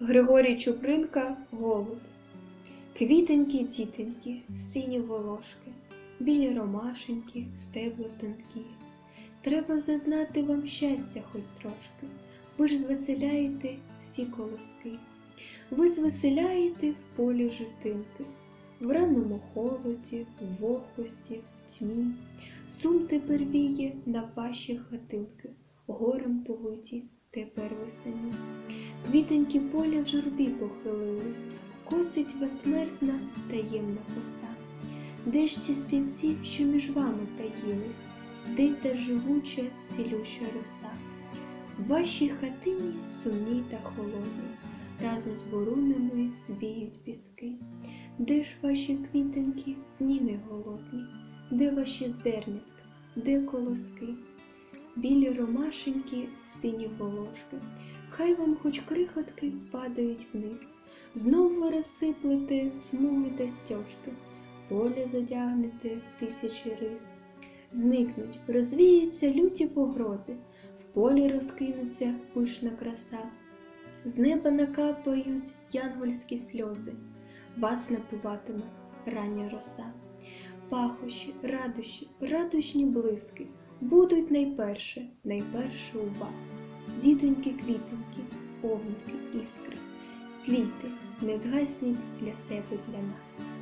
Григорій Чупринка Голод. Квітенькі дітенькі, сині волошки, білі ромашенькі, стебла тонкі. Треба зазнати вам щастя хоч трошки. Ви ж звеселяєте всі колоски. Ви звеселяєте в полі житинки, в ранному холоді, в вогкості, в тьмі. Сум тепер віє на ваші хатинки, горем повиті тепер ви самі. Квітенькі поля в журбі похилились, косить вас смертна таємна коса. Де ж ті співці, що між вами таїлись, де та живуча цілюща роса? В вашій хатині сумній та холодній, разом з бурунами віють піски. Де ж ваші квітоньки, ніни голодні, де ваші зернятка, де колоски? Білі ромашенькі, сині волошки, хай вам хоч крихотки падають вниз. Знов ви розсиплете смуги та стяжки, поле задягнете в тисячі рис. Зникнуть, розвіються люті погрози, в полі розкинуться пишна краса. З неба накапають янгольські сльози, вас напуватиме рання роса. Пахощі, радощі, радощні блиски будуть найперше, найперше у вас. Дітоньки, квітоньки, овники, іскри, тлійте, не згасніть для себе, для нас.